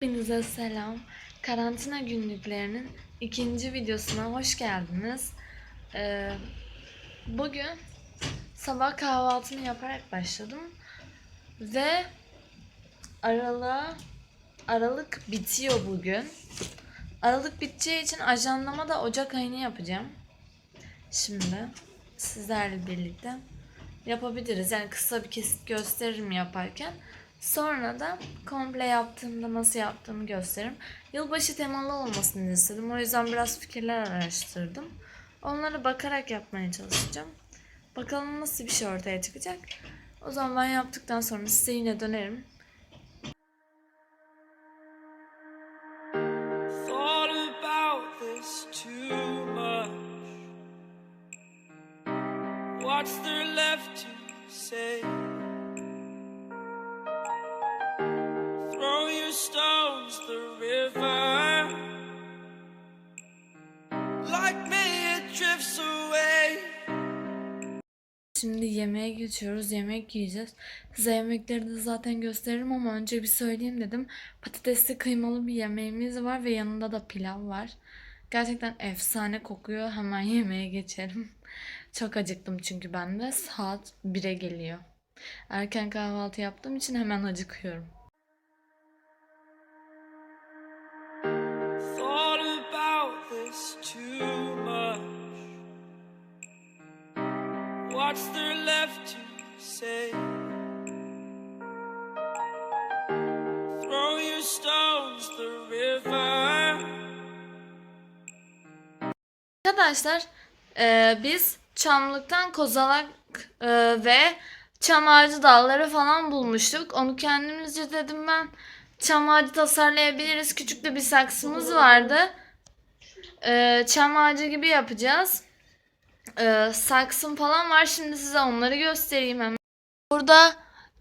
Hepinize selam. Karantina günlüklerinin ikinci videosuna hoş geldiniz. Ee, bugün sabah kahvaltımı yaparak başladım ve aralığa Aralık bitiyor bugün. Aralık biteceği için ajanlama da Ocak ayını yapacağım. Şimdi sizlerle birlikte yapabiliriz. Yani kısa bir kesit gösteririm yaparken. Sonra da komple yaptığımda nasıl yaptığımı gösteririm. Yılbaşı temalı olmasını istedim. O yüzden biraz fikirler araştırdım. Onlara bakarak yapmaya çalışacağım. Bakalım nasıl bir şey ortaya çıkacak. O zaman ben yaptıktan sonra size yine dönerim. What's there left to say? Şimdi yemeğe geçiyoruz. Yemek yiyeceğiz. Size yemekleri de zaten gösteririm ama önce bir söyleyeyim dedim. Patatesli kıymalı bir yemeğimiz var ve yanında da pilav var. Gerçekten efsane kokuyor. Hemen yemeğe geçelim. Çok acıktım çünkü ben de saat 1'e geliyor. Erken kahvaltı yaptığım için hemen acıkıyorum. What's there left to say? Throw your stones the river. Arkadaşlar e, biz çamlıktan kozalak e, ve çam ağacı dalları falan bulmuştuk. Onu kendimizce dedim ben çam ağacı tasarlayabiliriz. Küçük de bir saksımız vardı. E, çam ağacı gibi yapacağız. E, saksım falan var. Şimdi size onları göstereyim hemen. Burada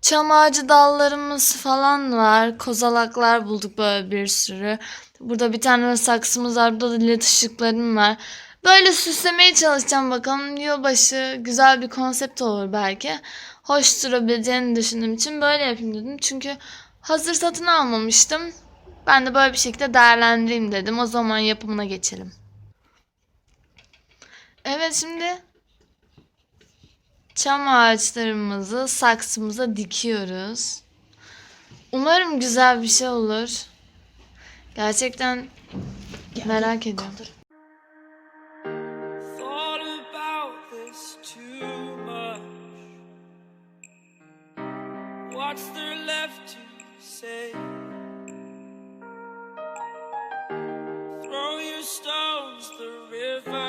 çam ağacı dallarımız falan var. Kozalaklar bulduk böyle bir sürü. Burada bir tane saksımız var. Burada da led ışıklarım var. Böyle süslemeye çalışacağım bakalım. Yılbaşı güzel bir konsept olur belki. Hoş durabileceğini düşündüğüm için böyle yapayım dedim. Çünkü hazır satın almamıştım. Ben de böyle bir şekilde değerlendireyim dedim. O zaman yapımına geçelim. Evet şimdi çam ağaçlarımızı saksımıza dikiyoruz. Umarım güzel bir şey olur. Gerçekten merak ediyorum. What's there left to say? Throw your stones the river.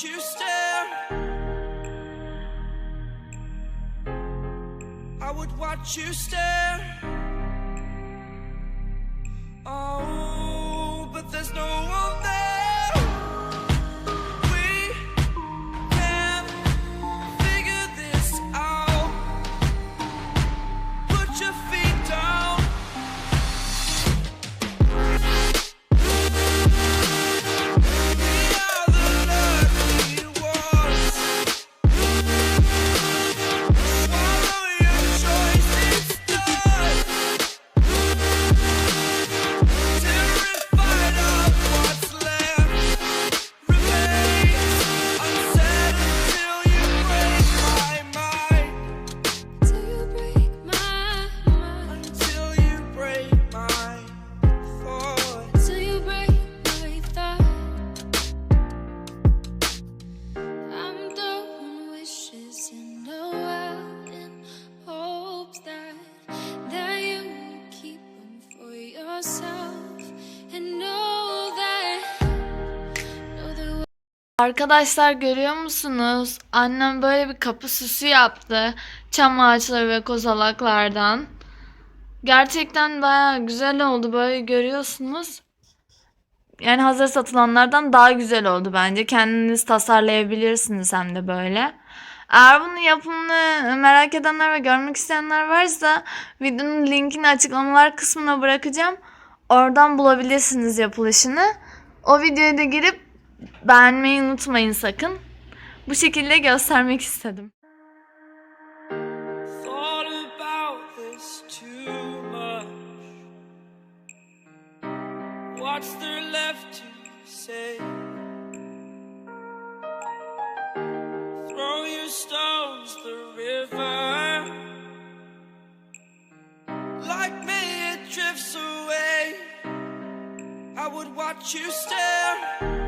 You stare. I would watch you stare. Arkadaşlar görüyor musunuz? Annem böyle bir kapı süsü yaptı. Çam ağaçları ve kozalaklardan. Gerçekten baya güzel oldu böyle görüyorsunuz. Yani hazır satılanlardan daha güzel oldu bence. Kendiniz tasarlayabilirsiniz hem de böyle. Eğer bunun yapımını merak edenler ve görmek isteyenler varsa videonun linkini açıklamalar kısmına bırakacağım. Oradan bulabilirsiniz yapılışını. O videoya da girip Beğenmeyi unutmayın sakın. Bu şekilde göstermek istedim. What's there left to say? Throw your stones the river. Like me, it drifts away. I would watch you stare.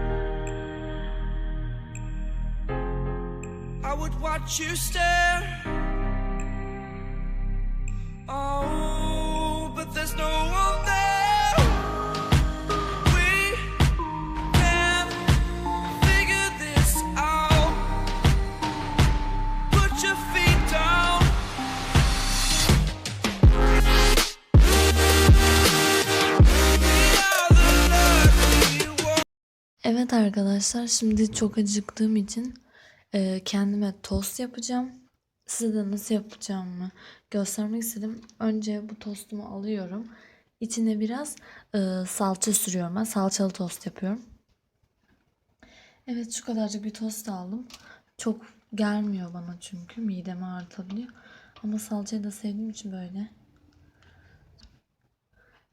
I would watch you stare. Oh, but there's no one there. Evet arkadaşlar şimdi çok acıktığım için e, kendime tost yapacağım. Size de nasıl yapacağımı göstermek istedim. Önce bu tostumu alıyorum. İçine biraz e, salça sürüyorum. Ben salçalı tost yapıyorum. Evet şu kadarcık bir tost aldım. Çok gelmiyor bana çünkü midemi ağrıtabiliyor. Ama salçayı da sevdiğim için böyle.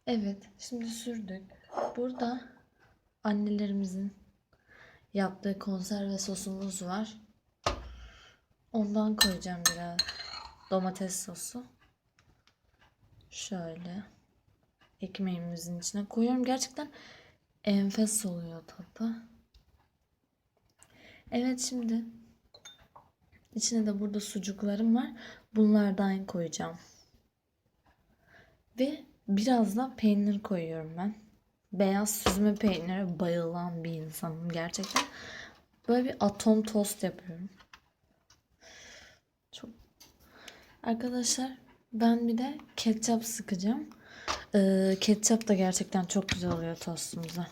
Evet şimdi sürdük. Burada annelerimizin yaptığı konserve sosumuz var. Ondan koyacağım biraz. Domates sosu. Şöyle. Ekmeğimizin içine koyuyorum. Gerçekten enfes oluyor tadı. Evet şimdi içine de burada sucuklarım var. Bunlardan koyacağım. Ve biraz da peynir koyuyorum ben. Beyaz süzme peynire bayılan bir insanım gerçekten. Böyle bir atom tost yapıyorum. Çok Arkadaşlar ben bir de ketçap sıkacağım. Ee, ketçap da gerçekten çok güzel oluyor tostumuza.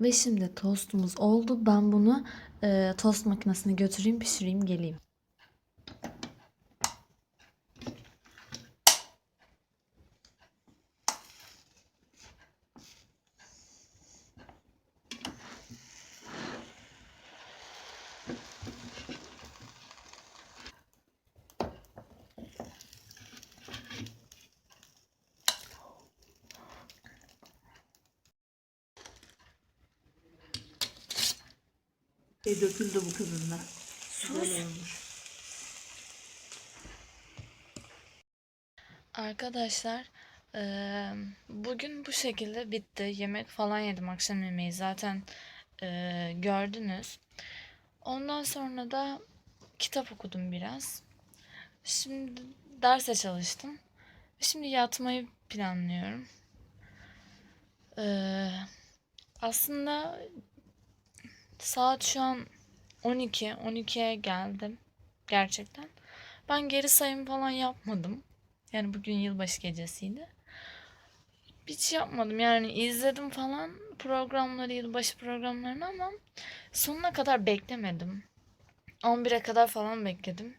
Ve şimdi tostumuz oldu. Ben bunu e, tost makinesine götüreyim, pişireyim, geleyim. Şey döküldü bu kızın da. Güzel olmuş. Arkadaşlar eee, bugün bu şekilde bitti. Yemek falan yedim akşam yemeği zaten eee, gördünüz. Ondan sonra da kitap okudum biraz. Şimdi derse çalıştım. Şimdi yatmayı planlıyorum. Eee, aslında saat şu an 12. 12'ye geldim. Gerçekten. Ben geri sayım falan yapmadım. Yani bugün yılbaşı gecesiydi. Hiç yapmadım yani izledim falan programları yılbaşı programlarını ama sonuna kadar beklemedim. 11'e kadar falan bekledim.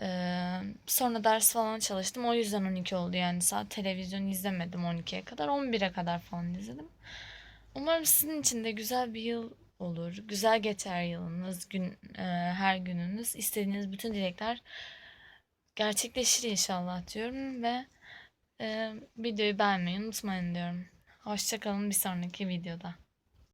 Ee, sonra ders falan çalıştım. O yüzden 12 oldu yani saat televizyon izlemedim 12'ye kadar. 11'e kadar falan izledim. Umarım sizin için de güzel bir yıl olur. Güzel geçer yılınız, gün, e, her gününüz. İstediğiniz bütün dilekler gerçekleşir inşallah diyorum ve e, videoyu beğenmeyi unutmayın diyorum. Hoşçakalın bir sonraki videoda.